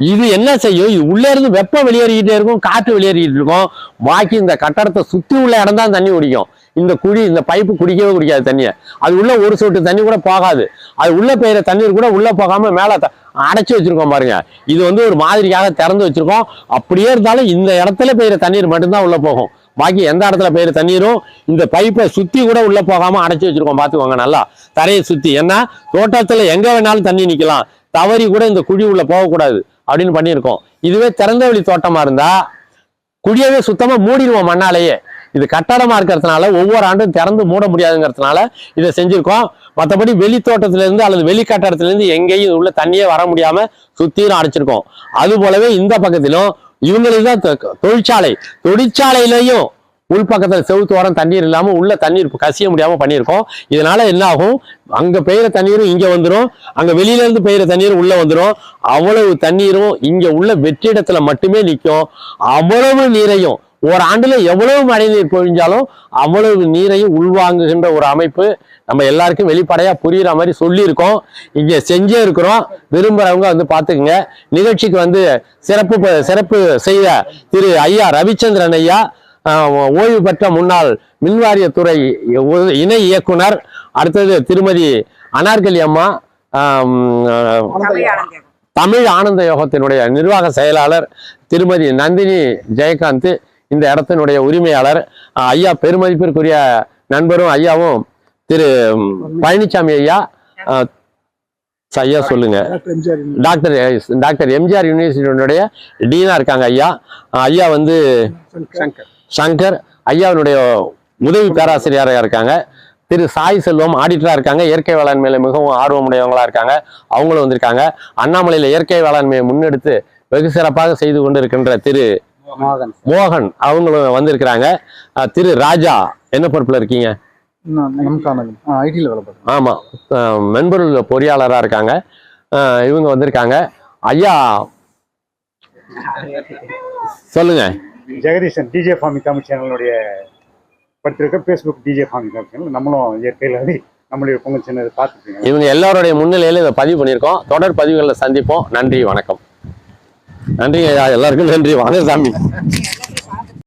இது என்ன செய்யும்? இது உள்ளே இருந்து வெப்பம் வெளியேறிக்கிட்டே இருக்கும் காற்று வெளியேறிக்கிட்டு இருக்கும். பாக்கி இந்த கட்டடத்தை சுற்றி உள்ள இடம் தான் தண்ணி குடிக்கும். இந்த குழி இந்த பைப்பு குடிக்கவே குடிக்காது தண்ணியை. அது உள்ள ஒரு சொட்டு தண்ணி கூட போகாது. அது உள்ள பெய்கிற தண்ணீர் கூட உள்ள போகாம மேலே அடைச்சி வச்சிருக்கோம் பாருங்க. இது வந்து ஒரு மாதிரியாக திறந்து வச்சிருக்கோம். அப்படியே இருந்தாலும் இந்த இடத்துல பெய்கிற தண்ணீர் மட்டும்தான் உள்ள போகும். பாக்கி எந்த இடத்துல பெய்யுற தண்ணீரும் இந்த பைப்பை சுத்தி கூட உள்ள போகாம அடைச்சி வச்சிருக்கோம். பாத்துக்கோங்க நல்லா. தரையை சுத்தி. ஏன்னா தோட்டத்துல எங்க வேணாலும் தண்ணி நிக்கலாம். தவறி கூட இந்த குழி உள்ள போகக்கூடாது அப்படின்னு பண்ணியிருக்கோம். இதுவே திறந்த வெளி தோட்டமா இருந்தா குழியவே சுத்தமா மூடிடுவோம் மண்ணாலேயே. இது கட்டடமா இருக்கிறதுனால ஒவ்வொரு ஆண்டும் திறந்து மூட முடியாதுங்கிறதுனால இதை செஞ்சிருக்கோம். மற்றபடி வெளி தோட்டத்துல இருந்து அல்லது வெளி கட்டடத்துல இருந்து எங்கேயும் உள்ள தண்ணியே வர முடியாம சுத்தியும் அடைச்சிருக்கோம். அது போலவே இந்த பக்கத்திலும் இவங்களுக்கு தான் தொழிற்சாலை. தொழிற்சாலையிலையும் உள்பக்கத்தில் செவுத்து ஓரம் தண்ணீர் இல்லாமல் உள்ள தண்ணீர் கசிய முடியாமல் பண்ணியிருக்கோம். இதனால என்ன ஆகும் அங்கே பெய்கிற தண்ணீரும் இங்கே வந்துடும் அங்கே வெளியிலேருந்து பெய்கிற தண்ணீரும் உள்ளே வந்துடும் அவ்வளவு தண்ணீரும் இங்கே உள்ள வெற்றிடத்தில் மட்டுமே நிற்கும். அவ்வளவு நீரையும் ஒரு ஆண்டுல எவ்வளவு மழை நீர் பொழிஞ்சாலும் அவ்வளவு நீரையும் உள்வாங்குகின்ற ஒரு அமைப்பு நம்ம எல்லாருக்கும் வெளிப்படையா புரியுற மாதிரி சொல்லியிருக்கோம். இங்க செஞ்சே இருக்கிறோம். விரும்புறவங்க வந்து பாத்துக்குங்க நிகழ்ச்சிக்கு வந்து சிறப்பு சிறப்பு செய்த திரு ஐயா ரவிச்சந்திரன் ஐயா ஓய்வு பெற்ற முன்னாள் மின்வாரியத்துறை இணை இயக்குனர் அடுத்தது திருமதி அனார்கலி அம்மா தமிழ் ஆனந்த யோகத்தினுடைய நிர்வாக செயலாளர் திருமதி நந்தினி ஜெயகாந்த் இந்த இடத்தினுடைய உரிமையாளர் ஐயா பெருமதிப்பிற்குரிய நண்பரும் ஐயாவும் திரு பழனிசாமி ஐயா ஐயா சொல்லுங்க. டாக்டர் டாக்டர் எம்ஜிஆர் யூனிவர்சிட்டியினுடைய டீனா இருக்காங்க ஐயா. ஐயா வந்து சங்கர் ஐயாவினுடைய உதவி பேராசிரியராக இருக்காங்க. திரு சாய் செல்வம் ஆடிட்டரா இருக்காங்க. இயற்கை வேளாண்மையில மிகவும் ஆர்வமுடையவங்களா இருக்காங்க. அவங்களும் வந்திருக்காங்க. அண்ணாமலையில இயற்கை வேளாண்மையை முன்னெடுத்து வெகு சிறப்பாக செய்து கொண்டு இருக்கின்ற திரு மோகன். மோகன் அவங்களும் வந்திருக்கிறாங்க. திரு ராஜா என்ன பொறுப்புல இருக்கீங்க? நமக்கான ஐடியில் வேலை பார்க்குறேன் ஆமா. அஹ் மென்பொருள் பொறியாளரா இருக்காங்க. இவங்க வந்திருக்காங்க. ஐயா சொல்லுங்க. ஜெகதீசன் டிஜே ஃபாமி தமிழ் சேனலுடைய படுத்திருக்க Facebook DJ Fami Tamil channel. நம்மளும் இயற்கையில் நம்மளுடைய பொங்கல் சின்னதை பார்த்துருக்கீங்க இவங்க எல்லாருடைய முன்னிலையில இதை பதிவு பண்ணியிருக்கோம். தொடர் பதிவுகளில் சந்திப்போம். நன்றி வணக்கம். நன்றி எல்லாருக்கும் நன்றி. வாங்க சாமி.